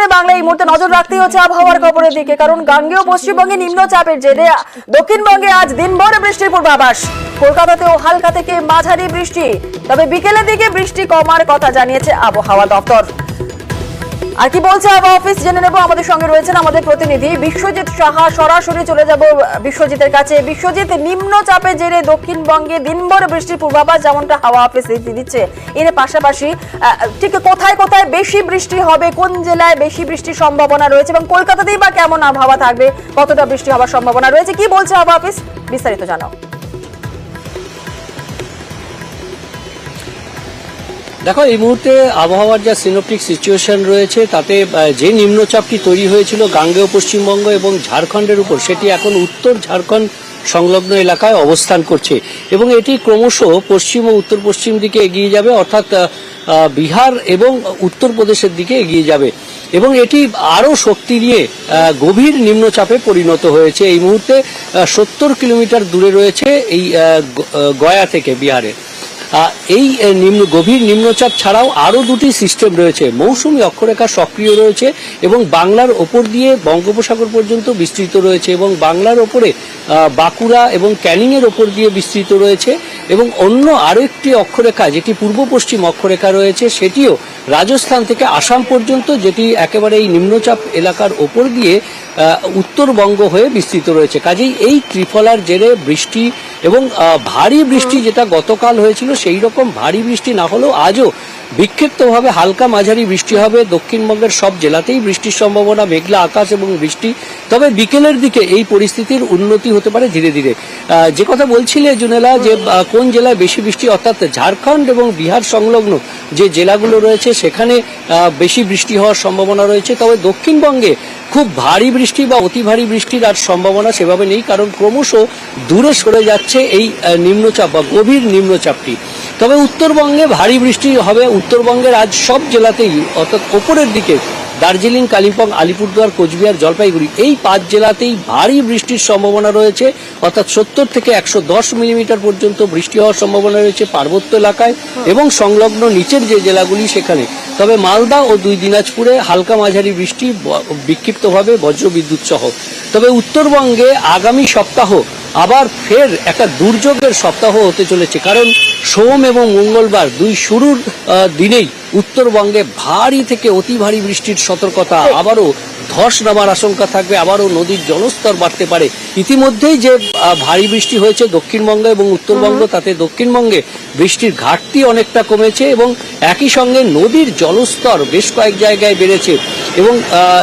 খবরে বাংলা এই মুহূর্তে নজর রাখতে হচ্ছে আবহাওয়ার খবরের দিকে, কারণ গাঙ্গেয় পশ্চিমবঙ্গে নিম্নচাপের জেরে দক্ষিণবঙ্গে আজ দিনভর বৃষ্টির পূর্বাভাস। কলকাতাতেও হালকা থেকে মাঝারি বৃষ্টি, তবে বিকেলের দিকে বৃষ্টি কমার কথা জানিয়েছে আবহাওয়া দপ্তর। আর কি বলছে আবহাওয়া অফিস জেনে নেব, আমাদের সঙ্গে রয়েছেন আমাদের প্রতিনিধি বিশ্বজিৎ সাহা। সরাসরি চলে যাব বিশ্বজিতের কাছে। বিশ্বজিৎ নিম্নচাপে জেরে দক্ষিণবঙ্গে দিনভর বৃষ্টির পূর্বাভাস, যেমনটা হাওয়া অফিস দিচ্ছে। এর পাশাপাশি ঠিক কোথায় কোথায় বেশি বৃষ্টি হবে, কোন জেলায় বেশি বৃষ্টির সম্ভাবনা রয়েছে এবং কলকাতাতেই বা কেমন আবহাওয়া থাকবে, কতটা বৃষ্টি হওয়ার সম্ভাবনা রয়েছে, কি বলছে হাওয়া অফিস, বিস্তারিত জানাও। দেখো, এই মুহূর্তে আবহাওয়ার যা সিনোপটিক সিচুয়েশন রয়েছে, তাতে যে নিম্নচাপটি তৈরি হয়েছিল গাঙ্গেয় পশ্চিমবঙ্গ এবং ঝাড়খণ্ডের উপর, সেটি এখন উত্তর ঝাড়খণ্ড সংলগ্ন এলাকায় অবস্থান করছে। এবং এটি ক্রমশ পশ্চিম ও উত্তর পশ্চিম দিকে এগিয়ে যাবে, অর্থাৎ বিহার এবং উত্তরপ্রদেশের দিকে এগিয়ে যাবে। এবং এটি আরও শক্তি নিয়ে গভীর নিম্নচাপে পরিণত হয়েছে। এই মুহূর্তে সত্তর কিলোমিটার দূরে রয়েছে এই গয়া থেকে বিহারের এই নিম্ন, গভীর নিম্নচাপ ছাড়াও আরও দুটি সিস্টেম রয়েছে। মৌসুমী অক্ষরেখা সক্রিয় রয়েছে এবং বাংলার ওপর দিয়ে বঙ্গোপসাগর পর্যন্ত বিস্তৃত রয়েছে এবং বাংলার ওপরে বাঁকুড়া এবং ক্যানিংয়ের ওপর দিয়ে বিস্তৃত রয়েছে এবং অন্য আরও একটি অক্ষরেখা যেটি পূর্ব পশ্চিম অক্ষরেখা রয়েছে, সেটিও রাজস্থান থেকে আসাম পর্যন্ত যেটি একেবারে এই নিম্নচাপ এলাকার ওপর দিয়ে উত্তরবঙ্গ হয়ে বিস্তৃত রয়েছে। কাজেই এই ত্রিফলার জেরে বৃষ্টি এবং ভারী বৃষ্টি যেটা গতকাল হয়েছিল সেই রকম ভারী বৃষ্টি না হলেও আজও বিক্ষিপ্তভাবে হালকা মাঝারি বৃষ্টি হবে। দক্ষিণবঙ্গের সব জেলাতেই বৃষ্টির সম্ভাবনা মেঘলা আকাশ এবং বৃষ্টি। তবে বিকেলের দিকে এই পরিস্থিতির উন্নতি হতে পারে ধীরে ধীরে। যে কথা বলছিলে জুনেলা যে কোন জেলায় বেশি বৃষ্টি অর্থাৎ ঝাড়খণ্ড এবং বিহার সংলগ্ন যে জেলাগুলো রয়েছে সেখানে বেশি বৃষ্টি হওয়ার সম্ভাবনা রয়েছে। তবে দক্ষিণবঙ্গে খুব ভারী বৃষ্টি বা অতি ভারী বৃষ্টির আর সম্ভাবনা সেভাবে নেই কারণ ক্রমশ দূরে সরে যাচ্ছে এই নিম্নচাপ বা গভীর নিম্নচাপটি। তবে উত্তরবঙ্গে ভারী বৃষ্টি হবে। উত্তরবঙ্গের আজ সব জেলাতেই অর্থাৎ ওপরের দিকে দার্জিলিং কালিম্পং আলিপুরদুয়ার কোচবিহার জলপাইগুড়ি এই পাঁচ জেলাতেই ভারী বৃষ্টির সম্ভাবনা রয়েছে। অর্থাৎ সত্তর থেকে একশো দশ মিলিমিটার পর্যন্ত বৃষ্টি হওয়ার সম্ভাবনা রয়েছে পার্বত্য এলাকায় এবং সংলগ্ন নিচের যে জেলাগুলি সেখানে। তবে মালদা ও দুই দিনাজপুরে হালকা মাঝারি বৃষ্টি বিক্ষিপ্তভাবে বজ্রবিদ্যুৎ সহ। তবে উত্তরবঙ্গে আগামী সপ্তাহ আবার ফের একটা দুর্যোগের সপ্তাহ হতে চলেছে কারণ সোম এবং মঙ্গলবার দুই শুরুর দিনেই উত্তরবঙ্গে ভারী থেকে অতি ভারী বৃষ্টির সতর্কতা আবারও ধস নামার আশঙ্কা থাকবে আবারও নদীর জলস্তর বাড়তে পারে। ইতিমধ্যেই যে ভারী বৃষ্টি হয়েছে দক্ষিণবঙ্গ এবং উত্তরবঙ্গ তাতে দক্ষিণবঙ্গে বৃষ্টির ঘাটতি অনেকটা কমেছে এবং একই সঙ্গে নদীর জলস্তর বেশ কয়েক জায়গায় বেড়েছে এবং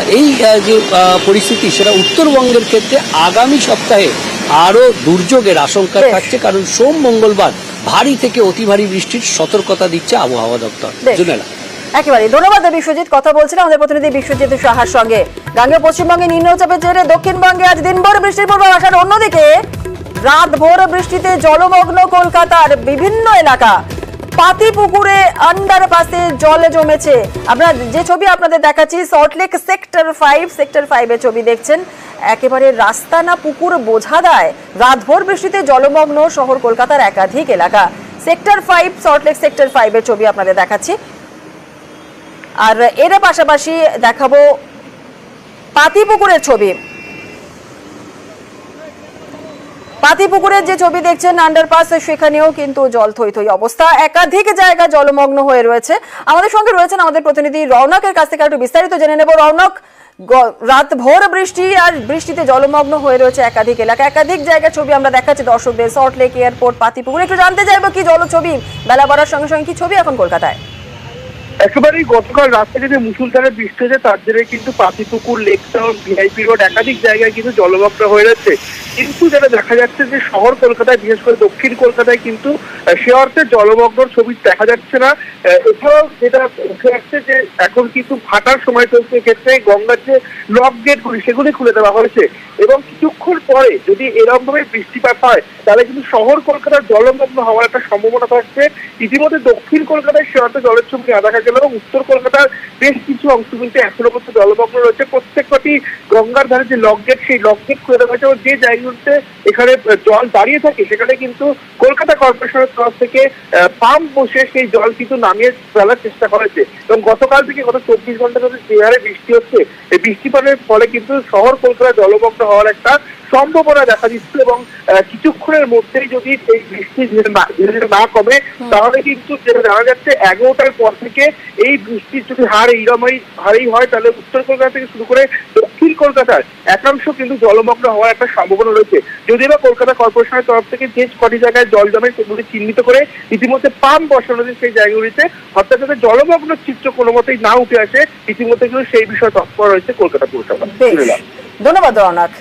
এই যে পরিস্থিতি সেটা উত্তরবঙ্গের ক্ষেত্রে আগামী সপ্তাহে আরও দুর্যোগের আশঙ্কা থাকছে কারণ সোম মঙ্গলবার ভারী থেকে অতি ভারী বৃষ্টির সতর্কতা দিচ্ছে আবহাওয়া দপ্তর। জুনেলা। একেবারে। ধন্যবাদ বিশ্বজিৎ কথা বলছিলাম আমাদের প্রতিনিধি বিশ্বজিৎ সাহার সঙ্গে। গাঙ্গেয় পশ্চিমবঙ্গে নিম্নচাপের জেরে দক্ষিণবঙ্গে আজ দিনভর বৃষ্টির পূর্বাভাস। আর অন্যদিকে রাত ভোর বৃষ্টিতে জলমগ্ন কলকাতার বিভিন্ন এলাকা। পাতিপুকুরে আন্ডারপাসে জল জমেছে। আমরা যে ছবি আপনাদের দেখাচ্ছি সল্টলেক সেক্টর ফাইভ সেক্টর ফাইভের ছবি দেখছেন। একেবারে রাস্তা না পুকুর বোঝা দেয়। রাতভর বৃষ্টিতে জলমগ্ন শহর কলকাতার একাধিক এলাকা। সেক্টর ফাইভ সল্টলেক সেক্টর ফাইভের ছবি আপনাদের দেখাচ্ছি। আর এর পাশাপাশি দেখাবো পাতিপুকুরের ছবি। পাতিপুকুরের যে ছবি দেখছেন আন্ডারপাস সেখানেও কিন্তু জল থই থই অবস্থা। একাধিক জায়গা জলমগ্ন হয়ে রয়েছে। আমাদের সঙ্গে রয়েছেন আমাদের প্রতিনিধি রৌনকের কাছ থেকে একটু বিস্তারিত জেনে নেব। রৌনক গ- রাত ভোর বৃষ্টি আর বৃষ্টিতে জলমগ্ন হয়ে রয়েছে একাধিক এলাকা। একাধিক জায়গা ছবি আমরা দেখাচ্ছি দর্শকদের। সল্টলেক এয়ারপোর্ট পাতিপুকুর। একটু জানতে চাইব কি জল ছবি বেলা বাড়ার সঙ্গে সঙ্গে কি ছবি এখন কলকাতায়? একেবারেই গতকাল রাত্রে যে মুসুলধারে বৃষ্টি হয়েছে, তার জেরে কিন্তু Patipukur, lake town, VIP road একাধিক জায়গায় কিন্তু জলমগ্ন হয়ে যাচ্ছে কিন্তু যেটা দেখা যাচ্ছে যে শহর কলকাতায়, বিশেষ করে দক্ষিণ কলকাতায় কিন্তু সে অর্থে জলমগ্ন ছবি দেখা যাচ্ছে না। এছাড়াও যেটা উঠে আসছে যে এখন কিন্তু ফাটার সময় চলছে ক্ষেত্রে গঙ্গার যে লক গেটগুলি সেগুলি খুলে দেওয়া হয়েছে। এবং কিছুক্ষণ পরে যদি এরকম ভাবে বৃষ্টিপাত হয়, তাহলে কিন্তু শহর কলকাতার জলমগ্ন হওয়ার একটা সম্ভাবনা থাকছে। ইতিমধ্যে দক্ষিণ কলকাতায় সে অর্থে জলের ছবি দেখা গেল হলেও উত্তর কলকাতার বেশ কিছু অংশ কিন্তু এখনও পর্যন্ত জলমগ্ন রয়েছে। প্রত্যেকটি গঙ্গার ধারে যে লক গেট সেই লক গেট খুলে দেওয়া হয়েছে এবং যে জায়গাগুলোতে এখানে জল দাঁড়িয়ে থাকে, সেখানে কিন্তু কলকাতা কর্পোরেশনের তরফ থেকে পাম্প বসে সেই জল কিন্তু নামিয়ে ফেলার চেষ্টা করেছে এবং গতকাল থেকে গত চব্বিশ ঘণ্টা ধরে যে হারে বৃষ্টি হচ্ছে, এই বৃষ্টিপাতের ফলে কিন্তু শহর কলকাতা জলমগ্ন হওয়ার একটা সম্ভাবনা দেখা দিচ্ছে এবং কিছুক্ষণের মধ্যেই যদি এই বৃষ্টি না কমে তাহলে কিন্তু যেটা জানা যাচ্ছে এগারোটার পর থেকে এই বৃষ্টির যদি হার এইরকমই হারেই হয় তাহলে উত্তর কলকাতা থেকে শুরু করে দক্ষিণ কলকাতার একাংশ কিন্তু জলমগ্ন হওয়ার একটা সম্ভাবনা রয়েছে। যদিও বা কলকাতা কর্পোরেশনের তরফ থেকে যে কটি জায়গায় জল জমে সেগুলি চিহ্নিত করে ইতিমধ্যে পাম্প বসানো হয়েছে সেই জায়গাগুলিতে অর্থাৎ যাতে জলমগ্ন চিত্র কোনো মতেই না উঠে আসে ইতিমধ্যে কিন্তু সেই বিষয়ে তৎপর রয়েছে কলকাতা পুরসভা। ধন্যবাদ। রওনাক